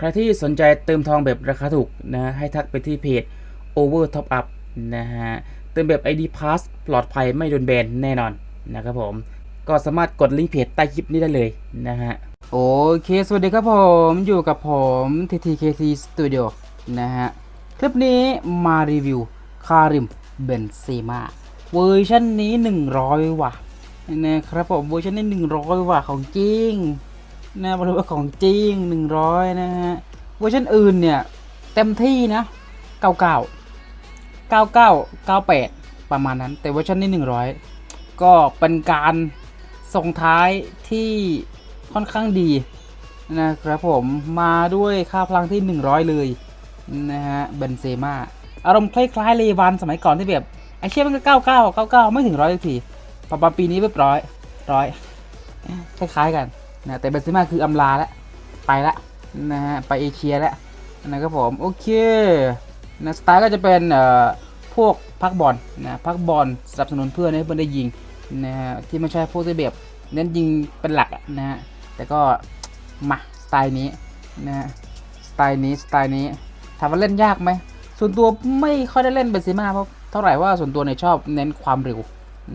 ใครที่สนใจเติมทองแบบราคาถูกนะให้ทักไปที่เพจ Over Top Up นะฮะเติมแบบ ID Pass ปลอดภัยไม่โดนแบนแน่นอนนะครับผม ก็สามารถกดลิงก์เพจใต้คลิปนี้ได้เลยนะฮะโอเค สวัสดีครับผมอยู่กับผม TTKT Studio นะฮะ คลิปนี้มารีวิวคาริมเบนเซมาเวอร์ชันนี้ 100 ว่ะนะครับผมเวอร์ชันนี้ 100 ว่ะของจริง นะบอกเลยว่าของจริง100นะฮะเวอร์ชันอื่นเนี่ยเต็มที่นะ99 99 98ประมาณนั้น แต่เวอร์ชันนี้100ก็เป็นการส่งท้ายที่ค่อนข้างดีนะครับผมมาด้วยค่าพลังที่ 100 เลยนะฮะเบนเซมาอารมณ์คล้ายๆเลวันสมัยก่อนที่แบบไอเชี่ยมันก็ 99 99 ไม่ถึงร้อยทีปะปะปีนี้เรียบร้อยร้อยคล้ายๆกัน นะแต่เบนเซม่าคืออำลาแล้วไปละนะฮะไปเอเชียแล้วนะครับผมโอเคนะสไตล์ก็จะเป็นเอ่อพวกพักบอลนะพักบอลสนับสนุนเพื่อนให้เพื่อนได้ยิงนะฮะที่ไม่ใช่พวกที่แบบเน้นยิงเป็นหลักนะฮะแต่ก็มาสไตล์นี้นะฮะสไตล์นี้สไตล์นี้ถามว่าเล่นยากไหมส่วนตัวไม่ค่อยได้เล่นเบนซิม่าเพราะเท่าไหร่ว่าส่วนตัวเนี่ยชอบเน้นความเร็ว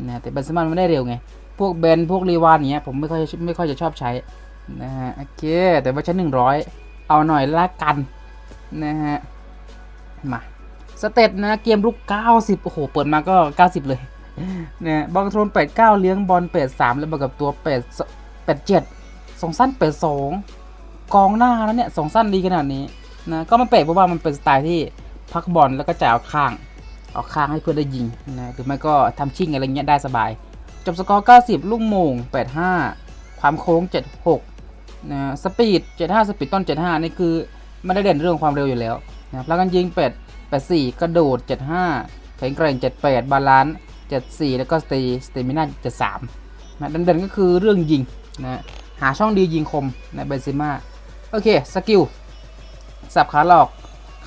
นะแต่เบนซิม่าไม่ได้เร็วไง พวกเบนพวกรีวานเนี้ยผมไม่ค่อยไม่ค่อยจะชอบใช้นะฮะโอเคแต่ว่าชั้นหนึ่งร้อยเอาหน่อยละกันนะฮะมาสเตตนะเกมลุก 90 โอ้โห เปิดมาก็ 90 เลยนะบอลโทรน8 9เลี้ยงบอล8 3แล้วบวกกับตัว8 8 7สองสั้น8 2กองหน้าแล้วเนี่ยสองสั้นดีขนาดนี้นะก็มันเปะเพราะว่ามันเป็นสไตล์ที่พักบอลแล้วก็จ่ายเอาข้าง เอาข้างให้เพื่อนได้ยิงนะหรือไม่ก็ทำชิ่งอะไรเงี้ยได้สบาย จบสกอร์ 90 ลูกโมง 85 ความโค้ง 76 นะสปีด 75 สปีดต้น 75 นี่คือไม่ได้เด่นเรื่องความเร็วอยู่แล้วนะครับแล้วกันยิง 8 84 กระโดด 75แข็งแกร่ง 78 บาลานซ์ 74 แล้วก็สเตสเตมินา73นะเด่นๆก็คือเรื่องยิงนะหาช่องดียิงคมนะเบนซิม่าโอเค สกิล สับขาหลอก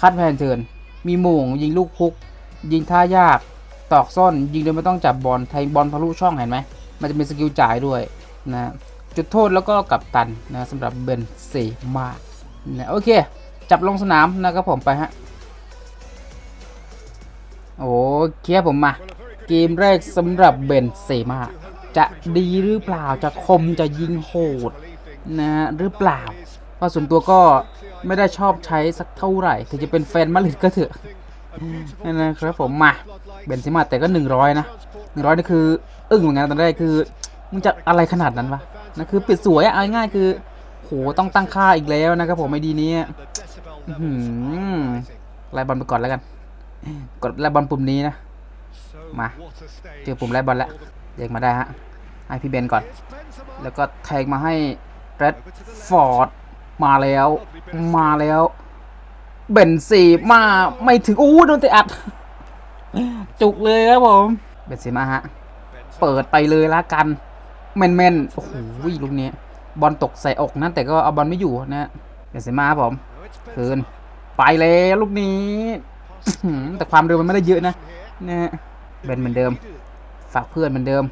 คัดแพนเทิร์นมีโมง ยิงลูกพุก ยิงท่ายาก ตอกซ่อนยิงโดยไม่ต้องจับบอลแทงบอลทะลุช่องเห็นไหมมันจะมีสกิลจ่ายด้วยนะจุดโทษแล้วก็กับตันนะสำหรับเบนเซมานะโอเค จับลงสนามนะครับผมไปฮะโอเคผมมา เกมแรกสำหรับเบนเซมาจะดีหรือเปล่าจะคมจะยิงโหดนะหรือเปล่าเพราะส่วนตัวก็ไม่ได้ชอบใช้สักเท่าไหร่ ถึงจะเป็นแฟนมาดริดก็เถอะ นั่นนะครับผมมาเบนซิมาแต่ก็ 100 นะ100นี่คือ อึ้งเหมือนกันตอนแรกคือมึงจะอะไรขนาดนั้นวะนะคือปิดสวยอะเอาง่ายๆคือโหต้องตั้งค่าอีกแล้วนะครับผมไอดีนี้ไล่บอลไปก่อนแล้วกัน กดไล่บอลปุ่มนี้นะ มาเจอปุ่มไล่บอลแล้วเรียกมาได้ฮะให้พี่เบนก่อน แล้วก็แทงมาให้เรดฟอร์ดมาแล้ว มาแล้ว เบนซีมาไม่ถึงอู้โดนเตะอัด จุกเลยครับผม เบนซีมาฮะ เปิดไปเลยละกันแมนๆโอ้โหลูกนี้ บอลตกใส่อกนั่นแต่ก็เอาบอลไม่อยู่นะฮะเบนซีมาครับผม คืน ไปแล้วลูกนี้อื้อหือแต่ความเร็วมันไม่ได้เยอะนะนะฮะเบนเหมือนเดิม ฝากเพื่อนเหมือนเดิม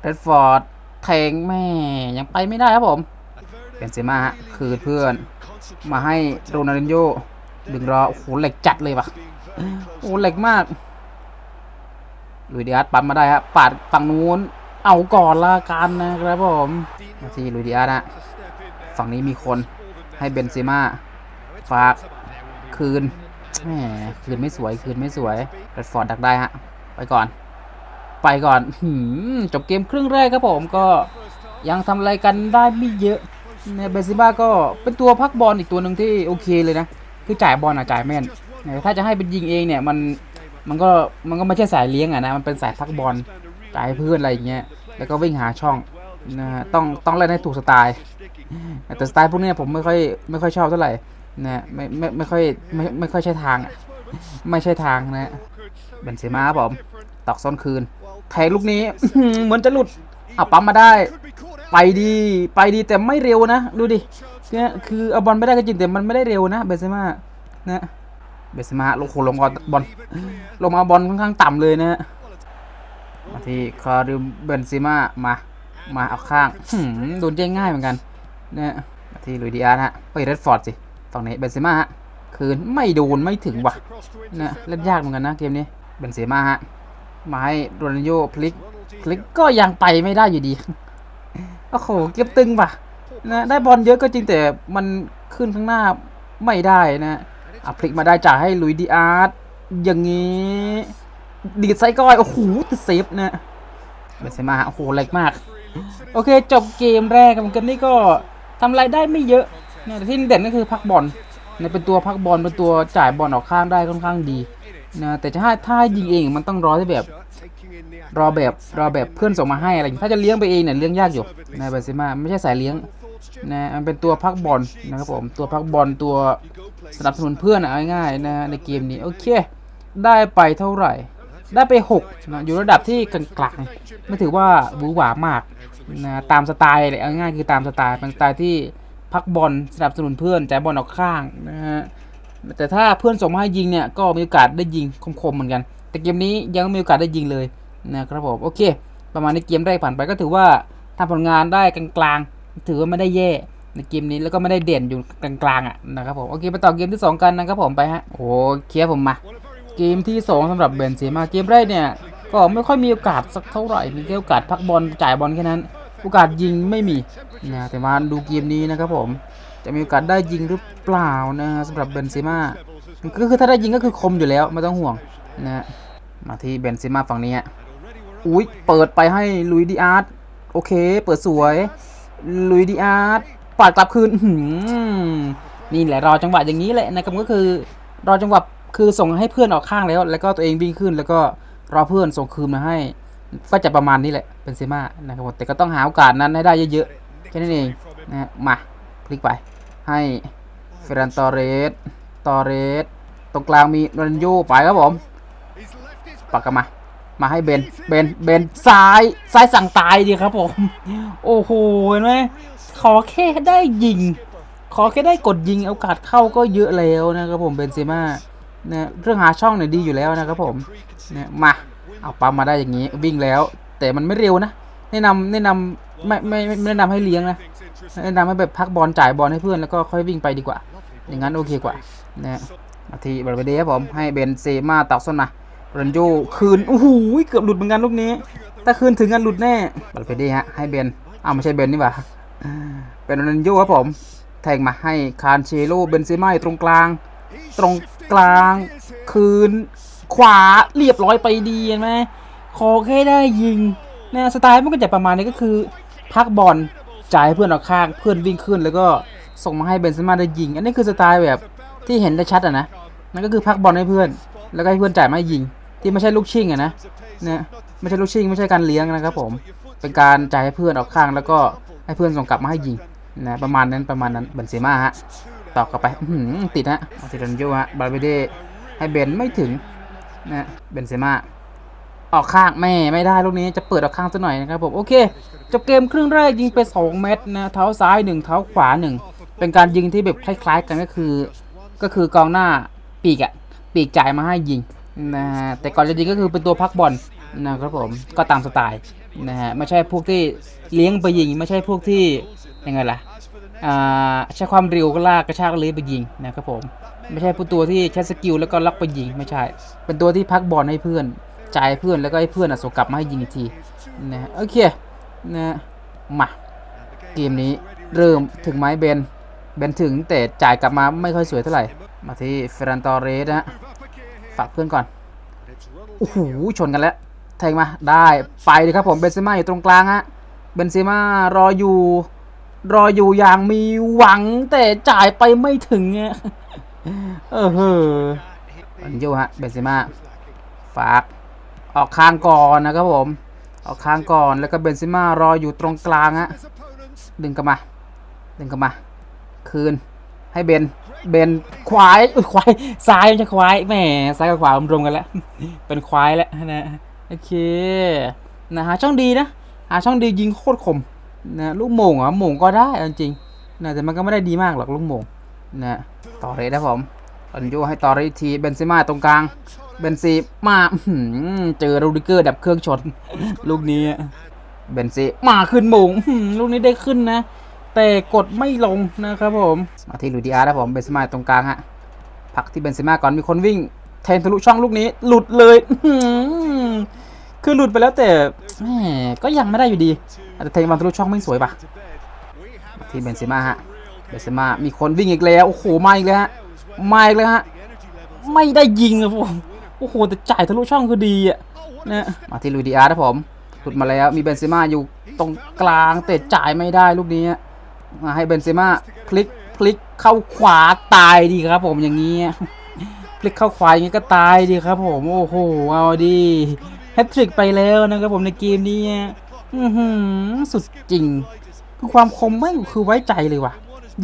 เรดฟอร์ดแทงแม่ยังไปไม่ได้ครับผม เบนเซม่าฮะ คืนเพื่อน มาให้โรนัลดินโญ่ ดึงรอโอ้โหเหล็กจัดเลยปะโอ้เหล็กมากลุยดิอาร์ตปั๊มมาได้ฮะปาดฝั่งนู้น เอาก่อนละกันนะครับผมมาที่ลุยดิอาร์ตนะฝั่งนี้มีคนให้เบนเซม่าฝากคืนแหมคืนไม่สวยคืนไม่สวยเรดฟอร์ดดักได้ฮะ ไปก่อน ไปก่อนหืมจบเกมครึ่งแรกครับผมก็ยังทำอะไรกันได้ไม่เยอะเนี่ยเบนซิบ้าก็เป็นตัวพักบอลอีกตัวหนึ่งที่โอเคเลยนะ คือจ่ายบอลอะจ่ายแม่นถ้าจะให้เป็นยิงเองเนี่ยมันมันก็มันก็ไม่ใช่สายเลี้ยงอะนะมันเป็นสายพักบอลจ่ายเพื่อนอะไรอย่างเงี้ยแล้วก็วิ่งหาช่องนะฮะต้องต้องเล่นให้ถูกสไตล์แต่สไตล์พวกเนี้ยผมไม่ค่อยไม่ค่อยชอบเท่าไหร่นะไม่ไม่ไม่ค่อยไม่ไม่ค่อยใช่ทางไม่ใช่ทางนะเบนเซม่าครับผมตอกซ้อนคืนแทงลูกนี้เหมือนจะหลุดเอะปั๊มมาได้ ไปดีไปดีแต่ไม่เร็วนะ ดูดิเนี่ยคือเอาบอลไม่ได้ก็จริงแต่มันไม่ได้เร็วนะเบนเซม่า นะเบนเซม่าลงโคลงเอบอลลงมาบอลค่อนข้างต่ำเลยนะมาที่คาริมเบนเซม่ามา มาเอาข้างหืมโดนแย่งง่ายเหมือนกันนะมาที่ลุยดิอาร์ฮะไปเรดฟอร์ดสิฝั่งนี้เบนเซม่าฮะคืนไม่โดนไม่ถึงว่ะนะเล่นยากเหมือนกันนะเกมนี้เบนเซม่าฮะมาให้โรนัลโยพลิกพลิกก็ยังไปไม่ได้อยู่ดีโอ้โหเก็บตึงว่ะนะได้บอลเยอะก็จริงแต่มันขึ้นข้างหน้าไม่ได้นะ อะพลิกมาได้จ่ายให้ลุยดีอาร์ตอย่างนี้ดีดไซก้อยโอ้โหติดเซฟนะเบนเซม่าโอ้โหเล็กมาก โอเค จบเกมแรกกันนี่ก็ทำรายได้ไม่เยอะนะแต่ที่เด่นก็คือพักบอลนะเป็นตัวพักบอลเป็นตัวจ่ายบอลออกข้างได้ค่อนข้างดีนะแต่จะถ้าถ้ายิงเองมันต้องรอที่แบบ รอแบบรอแบบเพื่อนส่งมาให้อะไรถ้าจะเลี้ยงไปเองเนี่ยเลี้ยงยากอยู่นะเบนเซม่าไม่ใช่สายเลี้ยง นะมันเป็นตัวพักบอลนะครับผมตัวพักบอลตัวสนับสนุนเพื่อนอะเอาง่ายๆนะในเกมนี้โอเค ได้ไปเท่าไหร่ ได้ไป6นะอยู่ระดับที่กลางๆไม่ถือว่าหวือหวามากนะตามสไตล์เลยเอาง่ายคือตามสไตล์เป็นสไตล์ที่พักบอลสนับสนุนเพื่อนจ่ายบอลออกข้างนะฮะแต่ถ้าเพื่อนส่งมาให้ยิงเนี่ยก็มีโอกาสได้ยิงคมๆเหมือนกัน แต่เกมนี้ยังไม่มีโอกาสได้ยิงเลยนะครับผมโอเค ประมาณในเกมแรกผ่านไปก็ถือว่าทำผลงานได้กลางๆ ถือว่าไม่ได้แย่ในเกมนี้แล้วก็ไม่ได้เด่นอยู่กลางๆอะนะครับผมโอเคไปต่อเกมที่สองกันนะครับผมไปฮะโอ้เคลียร์ผมมา เกมที่ 2สำหรับเบนเซม่าเกมแรกเนี่ย ก็ไม่ค่อยมีโอกาสสักเท่าไหร่มีแค่โอกาสพักบอลจ่ายบอลแค่นั้น โอกาสยิงไม่มีนะแต่มาดูเกมนี้นะครับผม จะมีโอกาสได้ยิงหรือเปล่านะสำหรับเบนเซม่าก็คือถ้าได้ยิงก็คือคมอยู่แล้วไม่ต้องห่วงนะมาที่เบนเซม่าฝั่งนี้อุ้ยเปิดไปให้ลุยดีอาร์ตโอเค เปิดสวย ลุยดีอาร์ตปาดกลับคืนนี่แหละรอจังหวะอย่างนี้แหละนะครับก็คือ รอจังหวะคือส่งให้เพื่อนออกข้างแล้ว แล้วก็ตัวเองวิ่งขึ้น แล้วก็รอเพื่อนส่งคืนมาให้ ก็จะประมาณนี้แหละเป็นเซม่านะครับผมแต่ก็ต้องหาโอกาสนั้นให้ได้เยอะๆแค่นั้นเองนะมาคลิกไป ให้เฟรนตอเรสตอเรสตรงกลางมีรันโยไปครับผมปักกันมา มาให้เบน เบน เบนซ้าย ซ้ายสั่งตายดีครับผม โอ้โห เห็นไหม ขอแค่ได้ยิง ขอแค่ได้กดยิงโอกาสเข้าก็เยอะแล้วนะครับผม เบนเซม่านะเรื่องหาช่องเนี่ยดีอยู่แล้วนะครับผมเนะมา เอาปั๊มมาได้อย่างนี้ วิ่งแล้ว แต่มันไม่เร็วนะ แนะนำแนะนำไม่ไม่ไม่ไม่แนะนำให้เลี้ยงนะ แนะนำให้แบบพักบอลจ่ายบอลให้เพื่อนแล้วก็ค่อยวิ่งไปดีกว่า อย่างนั้นโอเคกว่านะมาทีบอลไปเดครับผม ให้เบนเซม่าตักส้นมา รันโยคืนโอ้โหเกือบหลุดเหมือนกันลูกนี้ถ้าคืนถึงกันหลุดแน่บอลไปเดฮะให้เบนอ้าวไม่ใช่เบนนี่หว่าเป็นรันโยครับผม แทงมาให้คานเชโลเบนเซม่าอยู่ตรงกลาง ตรงกลาง คืน ขวาเรียบร้อยไปดีเห็นไหมขอแค่ได้ยิงนะสไตล์มันก็จะประมาณนี้ก็คือ พักบอลจ่ายให้เพื่อนออกข้างเพื่อนวิ่งขึ้นแล้วก็ส่งมาให้เบนเซม่าได้ยิง อันนี้คือสไตล์แบบที่เห็นได้ชัดอะนะนั่นก็คือพักบอลให้เพื่อน แล้วก็ให้เพื่อนจ่ายมาให้ยิง ที่ไม่ใช่ลูกชิ่งอะนะเนี่ยไม่ใช่ลูกชิ่งไม่ใช่การเลี้ยงนะครับผมเป็นการจ่ายให้เพื่อนออกข้างแล้วก็ให้เพื่อนส่งกลับมาให้ยิงนะประมาณนั้นประมาณนั้นเบนเซม่าฮะตอกกลับไปหืติดฮะอติดันโยฮะบาเบเดให้เบนไม่ถึงนะเบนเซม่าออกข้างแม่ไม่ได้ลูกนี้จะเปิดออกข้างซะหน่อยนะครับผมโอเคจบเกมครึ่งแรกยิงไป 2 เม็ดนะเท้าซ้าย 1 เท้าขวา 1 เป็นการยิงที่แบบคล้ายๆกันก็คือ ก็คือกองหน้าปีกอะปีกจ่ายมาให้ยิง นะฮะแต่ก่อนจะยิงก็คือเป็นตัวพักบอลนะครับผมก็ตามสไตล์นะฮะไม่ใช่พวกที่เลี้ยงไปยิง ไม่ใช่พวกที่ยังไงล่ะอ่าใช้ความเร็วก็ลากกระชากเลยไปยิงนะครับผมไม่ใช่ผู้ตัวที่ใช้สกิลแล้วก็ล็อกไปยิงไม่ใช่ เป็นตัวที่พักบอลให้เพื่อนจ่ายเพื่อนแล้วก็ให้เพื่อนอะส่งกลับมาให้ยิงอีกทีนะโอเคนะมาเกมนี้เริ่มถึงไม้เบนเบนถึงแต่จ่ายกลับมาไม่ค่อยสวยเท่าไหร่ มาที่เฟรนตอเรสนะ ฝากเพื่อนก่อน โอ้โห ชนกันแล้ว แทงมา ได้ ไปเลยครับผมเบนเซม่าอยู่ตรงกลางฮะ เบนเซม่ารออยู่ รออยู่อย่างมีหวังแต่จ่ายไปไม่ถึงเนี่ยเออเฮ้ออันโยฮะ เบนเซม่า ฝาก ออกข้างก่อนนะครับผม ออกข้างก่อน แล้วก็เบนเซม่ารออยู่ตรงกลางฮะ ดึงกลับมา ดึงกลับมา คืน ให้เบนเบนควายควายซ้ายไม่ใช่ควายแหมซ้ายกับขวารวมกันแล้ว เป็นควายแล้วนะโอเคนะหาช่องดีนะหาช่องดียิงโคตรคมนะลูกโมงเหรอโมงก็ได้จริงนะแต่มันก็ไม่ได้ดีมากหรอกลูกโมงนะต่อเลยนะผมอันโยให้ต่อเลยทีเบนซิม่าตรงกลางเบนซีมาเจอรูดิเกอร์ดับเครื่องชน ลูกนี้เบนซีมาขึ้นโมงลูกนี้ได้ขึ้นนะ แต่กดไม่ลงนะครับผมมาที่ลูดิอาร์นะผมเบนเซม่าตรงกลางฮะพักที่เบนเซม่าก่อนมีคนวิ่งแทงทะลุช่องลูกนี้ หลุดเลยอื้อหือคือหลุดไปแล้วแต่แหมก็ยังไม่ได้อยู่ดีอาจจะแทงบอลทะลุช่องไม่สวยปะมาที่เบนเซม่าฮะเบนเซม่ามีคนวิ่งอีกแล้วโอ้โหมาอีกแล้วฮะมาอีกแล้วฮะไม่ได้ยิงครับผมโอ้โหแต่จ่ายทะลุช่องคือดีอะนะมาที่ลูดิอาร์นะผมหลุดมาแล้วมีเบนเซม่าอยู่ตรงกลางแต่จ่ายไม่ได้ลูกนี้ฮะ มาให้เบนเซม่าพลิกพลิกเข้าขวาตายดีครับ ผมอย่างนี้พลิกเข้าขวาอย่างนี้ก็ตายดีครับ ผมโอ้โหเอาดีแฮตทริกไปแล้วนะครับผมในเกมนี้อือหือสุดจริงคือความคมไม่งคือไว้ใจเลยว่ะ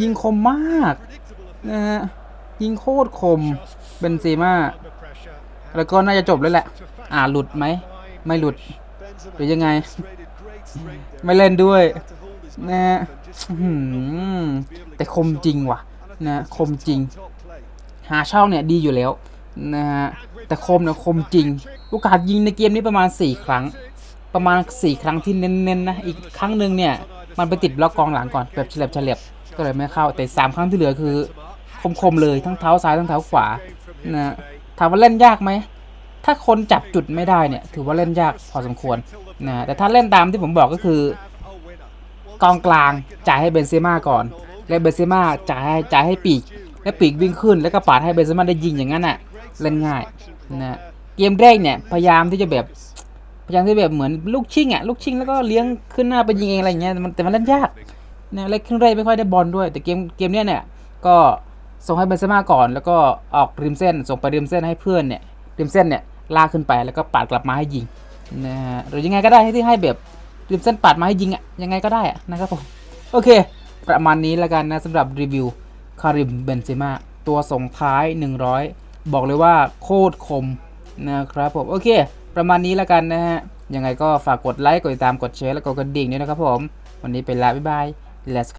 ยิงคมมากนะฮะยิงโคตรคมเบนเซม่าแล้วก็น่าจะจบแล้วแหละ อ่าหลุดไหม ไม่หลุดหรือยังไง ไม่เล่นด้วยนะฮะ แต่คมจริงว่ะนะคมจริง หาช่องเนี่ยดีอยู่แล้วนะฮะแต่คมเนี่ยคมจริง โอกาสยิงในเกมนี้ประมาณ 4 ครั้ง ประมาณ 4 ครั้งที่เน้นๆนะอีกครั้งหนึ่งเนี่ยมันไปติดบล็อกกองหลังก่อนแบบเฉลียบเฉลียบก็เลยไม่เข้าแต่3ครั้งที่เหลือคือ คมๆเลยทั้งเท้าซ้ายทั้งเท้าขวานะถามว่าเล่นยากไหมถ้าคนจับจุดไม่ได้เนี่ย ถือว่าเล่นยากพอสมควรนะแต่ถ้าเล่นตามที่ผมบอกก็คือ กองกลางจ่ายให้เบนเซม่าก่อน แล้วเบนเซม่าจ่ายให้จ่ายให้ปีก แล้วปีกวิ่งขึ้นแล้วก็ปาดให้เบนเซม่าได้ยิงอย่างนั้นอะเล่นง่ายนะเกมแรกเนี่ยพยายามที่จะแบบพยายามที่แบบเหมือนลูกชิงอะลูกชิงแล้วก็เลี้ยงขึ้นหน้าไปยิงเองอะไรเงี้ยมันแต่มันเล่นยากนะเล่นครึ่งแรกไม่ค่อยได้บอลด้วย แต่เกมเกมเนี้ยเนี่ยก็ส่งให้เบนเซม่าก่อน แล้วก็ออกริมเส้น ส่งไปริมเส้นให้เพื่อนเนี่ยริมเส้นเนี่ยลากขึ้นไปแล้วก็ปาดกลับมาให้ยิงนะฮะหรือยังไงก็ได้ที่ให้แบบ ริมเส้นปาดมาให้ยิงอะยังไงก็ได้อะนะครับผม โอเค ประมาณนี้แล้วกันนะสำหรับรีวิวคาริมเบนเซม่าตัวส่งท้าย 100 บอกเลยว่าโคตรคมนะครับผม โอเค ประมาณนี้แล้วกันนะฮะ ยังไงก็ฝากกดไลค์ กดติดตาม กดแชร์ และกดกระดิ่งด้วยนะครับผม วันนี้ไปละบ๊ายบาย Let's